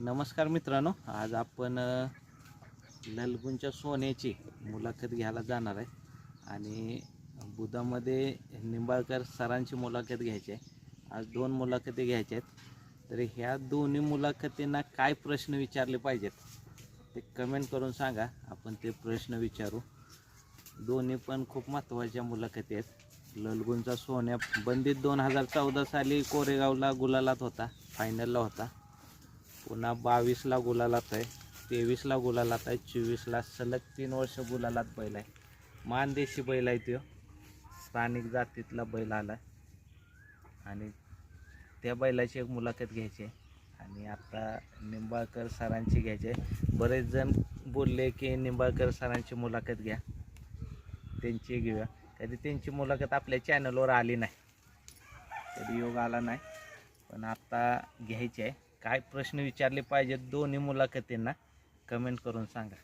नमस्कार मित्रांनो आज आपण ललगुनच्या सोन्याची मुलाखत घ्यायला जाणार आहे. आणि बुधामध्ये निंबाळकर सरांची मुलाखत घ्यायची आहे. आज दोन मुलाखती घ्यायच्या आहेत. तर ह्या दोन्ही मुलाखतींना काय प्रश्न विचारले पाहिजेत ते कमेंट करून सांगा. आपण ते प्रश्न विचारू. दोन्ही पण खूप महत्त्वाच्या मुलाखती आहेत. ललगुनचा सोन्या बंदित दोन हजार चौदा साली कोरेगावला गुलालात होता फायनलला होता. पुन्हा बावीसला गुलालात आहे तेवीसला गुलालात आहे चोवीसला सलग तीन वर्ष गुलालात बैल आहे. मानदेशी बैल आहे तो हो. स्थानिक जातीतला बैल आला आणि त्या बैलाची एक मुलाखत घ्यायची आहे. आणि आता निंबाळकर सरांची घ्यायची आहे. बरेच जण बोलले की निंबाळकर सरांची मुलाखत घ्या. त्यांची घेऊया. कधी त्यांची मुलाखत आपल्या चॅनलवर आली नाही. कधी योग आला नाही. पण आत्ता घ्यायची आहे. काय प्रश्न विचारले पाहिजेत दोन्ही मुलाखतींना कमेंट करून सांगा.